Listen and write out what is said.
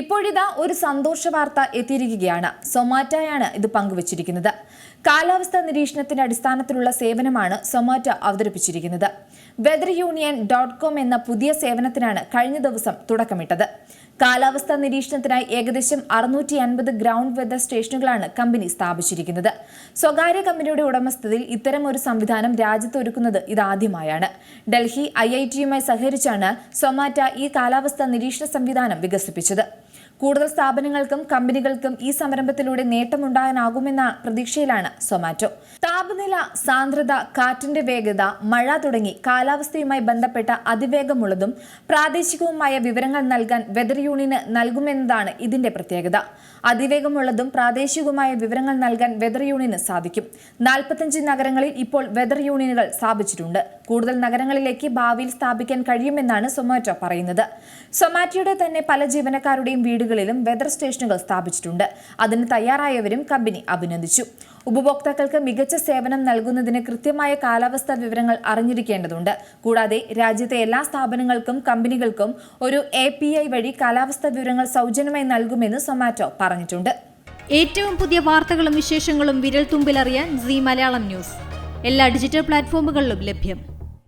ഇപ്പോഴിതാ ഒരു സന്തോഷ വാർത്ത എത്തിയിരിക്കുകയാണ്. സൊമാറ്റോയാണ് ഇത് പങ്കുവച്ചിരിക്കുന്നത്. കാലാവസ്ഥാ നിരീക്ഷണത്തിന്റെ അടിസ്ഥാനത്തിലുള്ള സേവനമാണ് സൊമാറ്റോ അവതരിപ്പിച്ചിരിക്കുന്നത്. വെദർ യൂണിയൻ ഡോട്ട് കോം എന്ന പുതിയ സേവനത്തിനാണ് കഴിഞ്ഞ ദിവസം തുടക്കമിട്ടത്. കാലാവസ്ഥാ നിരീക്ഷണത്തിനായി ഏകദേശം അറുന്നൂറ്റി അൻപത് ഗ്രൗണ്ട് വെതർ സ്റ്റേഷനുകളാണ് കമ്പനി സ്ഥാപിച്ചിരിക്കുന്നത്. സ്വകാര്യ കമ്പനിയുടെ ഉടമസ്ഥതയിൽ ഇത്തരം ഒരു സംവിധാനം രാജ്യത്ത് ഒരുക്കുന്നത് ഇതാദ്യമായാണ്. ഡൽഹി ഐ ഐ ടിയുമായി സഹകരിച്ചാണ് സൊമാറ്റ ഈ കാലാവസ്ഥാ നിരീക്ഷണ സംവിധാനം വികസിപ്പിച്ചത്. കൂടുതൽ സ്ഥാപനങ്ങൾക്കും കമ്പനികൾക്കും ഈ സംരംഭത്തിലൂടെ നേട്ടമുണ്ടാകാനാകുമെന്ന പ്രതീക്ഷയിലാണ് സൊമാറ്റോ. താപനില സാന്ദ്രത കാറ്റിന്റെ വേഗത മഴ തുടങ്ങി കാലാവസ്ഥയുമായി ബന്ധപ്പെട്ട അതിവേഗമുള്ളതും പ്രാദേശികവുമായ വിവരങ്ങൾ നൽകാൻ വെതർ യൂണിയന് നൽകുമെന്നതാണ് ഇതിന്റെ പ്രത്യേകത. അതിവേഗമുള്ളതും പ്രാദേശികവുമായ വിവരങ്ങൾ നൽകാൻ വെതർ യൂണിയന് സാധിക്കും. നാൽപ്പത്തഞ്ച് നഗരങ്ങളിൽ ഇപ്പോൾ വെതർ യൂണിയനുകൾ സ്ഥാപിച്ചിട്ടുണ്ട്. കൂടുതൽ നഗരങ്ങളിലേക്ക് ഭാവിയിൽ സ്ഥാപിക്കാൻ കഴിയുമെന്നാണ് സൊമാറ്റോ പറയുന്നത്. സൊമാറ്റോയുടെ തന്നെ പല ജീവനക്കാരുടെയും വീടുകളിലും വെതർ സ്റ്റേഷനുകൾ സ്ഥാപിച്ചിട്ടുണ്ട്. അതിന് തയ്യാറായവരും കമ്പനി അഭിനന്ദിച്ചു. ഉപഭോക്താക്കൾക്ക് മികച്ച സേവനം നൽകുന്നതിന് കൃത്യമായ കാലാവസ്ഥാ വിവരങ്ങൾ അറിഞ്ഞിരിക്കേണ്ടതുണ്ട്. കൂടാതെ രാജ്യത്തെ എല്ലാ സ്ഥാപനങ്ങൾക്കും കമ്പനികൾക്കും ഒരു എ വഴി കാലാവസ്ഥാ വിവരങ്ങൾ സൗജന്യമായി നൽകുമെന്ന് സൊമാറ്റോ പറഞ്ഞിട്ടുണ്ട്. ഏറ്റവും പുതിയ വാർത്തകളും വിശേഷങ്ങളും വിരൽ തുമ്പിലറിയാൻ സി മലയാളം ന്യൂസ്. എല്ലാ ഡിജിറ്റൽ പ്ലാറ്റ്ഫോമുകളിലും ലഭ്യം.